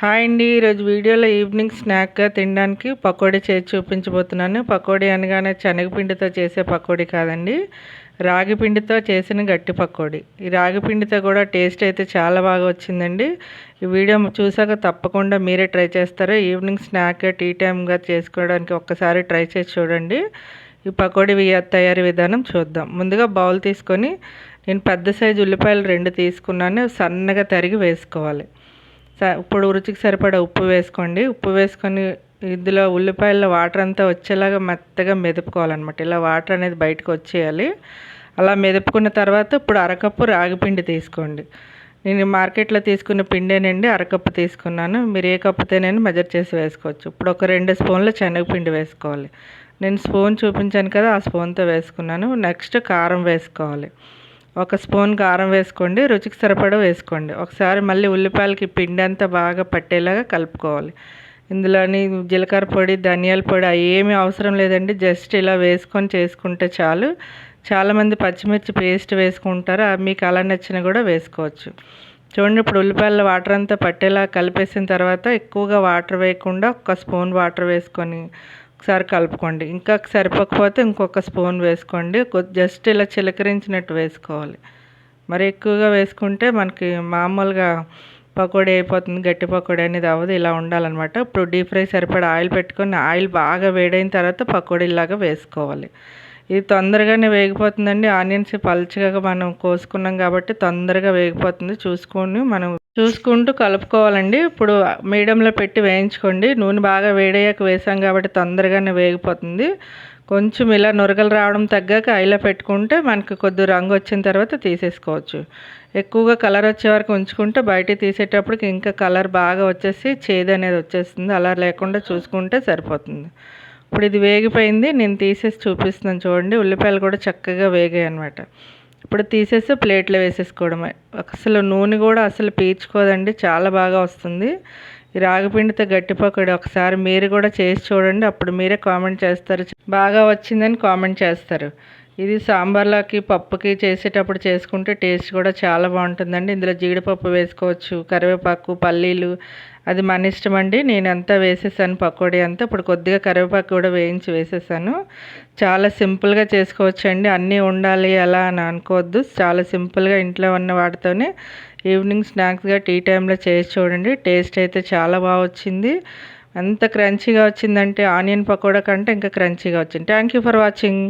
Hi అండి. ఈరోజు వీడియోలో ఈవినింగ్ స్నాక్గా తినడానికి పకోడీ చేసి చూపించబోతున్నాను. పకోడీ అనగానే శనగపిండితో చేసే పకోడీ కాదండి. రాగి పిండితో చేసిన గట్టి పకోడీ. ఈ రాగి పిండితో కూడా టేస్ట్ అయితే చాలా బాగా వచ్చిందండి. ఈ వీడియో చూసాక తప్పకుండా మీరే ట్రై చేస్తారు ఈవినింగ్ స్నాక్గా టీ టైమ్గా చేసుకోవడానికి ఒక్కసారి ట్రై చేసి చూడండి. ఈ పకోడీ తయారీ విధానం చూద్దాం. ముందుగా బౌల్ తీసుకొని నేను పెద్ద సైజు ఉల్లిపాయలు రెండు తీసుకున్నాను. సన్నగా తరిగి వేసుకోవాలి. ఇప్పుడు రుచికి సరిపడా ఉప్పు వేసుకోండి. ఉప్పు వేసుకొని ఇందులో ఉల్లిపాయల వాటర్ అంతా వచ్చేలాగా మెత్తగా మెదుపుకోవాలన్నమాట. ఇలా వాటర్ అనేది బయటకు వచ్చేయాలి. అలా మెదుపుకున్న తర్వాత ఇప్పుడు అరకప్పు రాగిపిండి తీసుకోండి. నేను మార్కెట్లో తీసుకున్న పిండేనండి అరకప్పు తీసుకున్నాను. మీరు ఏ కప్పుతోనైనా మెజర్ చేసి వేసుకోవచ్చు. ఇప్పుడు ఒక రెండు స్పూన్లు శనగపిండి వేసుకోవాలి. నేను స్పూన్ చూపించాను కదా ఆ స్పూన్తో వేసుకున్నాను. నెక్స్ట్ కారం వేసుకోవాలి. ఒక స్పూన్ కారం వేసుకోండి రుచికి సరిపడా వేసుకోండి. ఒకసారి మళ్ళీ ఉల్లిపాయలకి పిండి అంతా బాగా పట్టేలాగా కలుపుకోవాలి. ఇందులోని జీలకర్ర పొడి ధనియాల పొడి ఏమీ అవసరం లేదండి. జస్ట్ ఇలా వేసుకొని చేసుకుంటే చాలు. చాలామంది పచ్చిమిర్చి పేస్ట్ వేసుకుంటారు మీకు అలా నచ్చిన కూడా వేసుకోవచ్చు. చూడండి ఇప్పుడు ఉల్లిపాయల వాటర్ అంతా పట్టేలా కలిపేసిన తర్వాత ఎక్కువగా వాటర్ వేయకుండా ఒక స్పూన్ వాటర్ వేసుకొని ఒకసారి కలుపుకోండి. ఇంకా సరిపోకపోతే ఇంకొక స్పూన్ వేసుకోండి. జస్ట్ ఇలా చిలకరించినట్టు వేసుకోవాలి. మరి ఎక్కువగా వేసుకుంటే మనకి మామూలుగా పకోడీ అయిపోతుంది గట్టి పకోడీ అనేది అవ్వదు. ఇలా ఉండాలన్నమాట. ఇప్పుడు డీప్ ఫ్రై సరిపడా ఆయిల్ పెట్టుకొని ఆయిల్ బాగా వేడైన తర్వాత పకోడీలాగా వేసుకోవాలి. ఇది తొందరగానే వేగిపోతుందండి. ఆనియన్స్ పల్చగా మనం కోసుకున్నాం కాబట్టి తొందరగా వేగిపోతుంది. చూసుకొని మనం చూసుకుంటూ కలుపుకోవాలండి. ఇప్పుడు మీడియంలో పెట్టి వేయించుకోండి. నూనె బాగా వేడయ్యాక వేసాం కాబట్టి తొందరగానే వేగిపోతుంది. కొంచెం ఇలా నురగలు రావడం తగ్గాక ఆయిల్లో పెట్టుకుంటే మనకి కొద్ది రంగు వచ్చిన తర్వాత తీసేసుకోవచ్చు. ఎక్కువగా కలర్ వచ్చే వరకు ఉంచుకుంటే బయట తీసేటప్పటికి ఇంకా కలర్ బాగా వచ్చేసి చేదు అనేది వచ్చేస్తుంది. అలా లేకుండా చూసుకుంటే సరిపోతుంది. ఇప్పుడు ఇది వేగిపోయింది నేను తీసేసి చూపిస్తున్నాను చూడండి. ఉల్లిపాయలు కూడా చక్కగా వేగాయి అనమాట ఇప్పుడు తీసేసి ప్లేట్లో వేసేసుకోవడమే. అసలు నూనె కూడా అసలు పీల్చుకోదండి చాలా బాగా వస్తుంది. ఈ రాగిపిండితో గట్టి ఒకసారి మీరు కూడా చేసి చూడండి అప్పుడు మీరే కామెంట్ చేస్తారు. బాగా వచ్చిందని కామెంట్ చేస్తారు. ఇది సాంబార్లోకి పప్పుకి చేసేటప్పుడు చేసుకుంటే టేస్ట్ కూడా చాలా బాగుంటుందండి. ఇందులో జీడిపప్పు వేసుకోవచ్చు కరివేపాకు పల్లీలు. అది మన ఇష్టం అండి. నేను అంతా వేసేసాను పకోడీ అంతా. ఇప్పుడు కొద్దిగా కరివేపాకు కూడా వేయించి వేసేసాను. చాలా సింపుల్గా చేసుకోవచ్చు అండి అన్నీ ఉండాలి అలా అని అనుకోవద్దు. చాలా సింపుల్గా ఇంట్లో ఉన్న వాటితోనే ఈవినింగ్ స్నాక్స్గా టీ టైంలో చేసి చూడండి. టేస్ట్ అయితే చాలా బాగా వచ్చింది. అంత క్రంచీగా వచ్చిందంటే ఆనియన్ పకోడా కంటే ఇంకా క్రంచీగా వచ్చింది. Thank you for watching.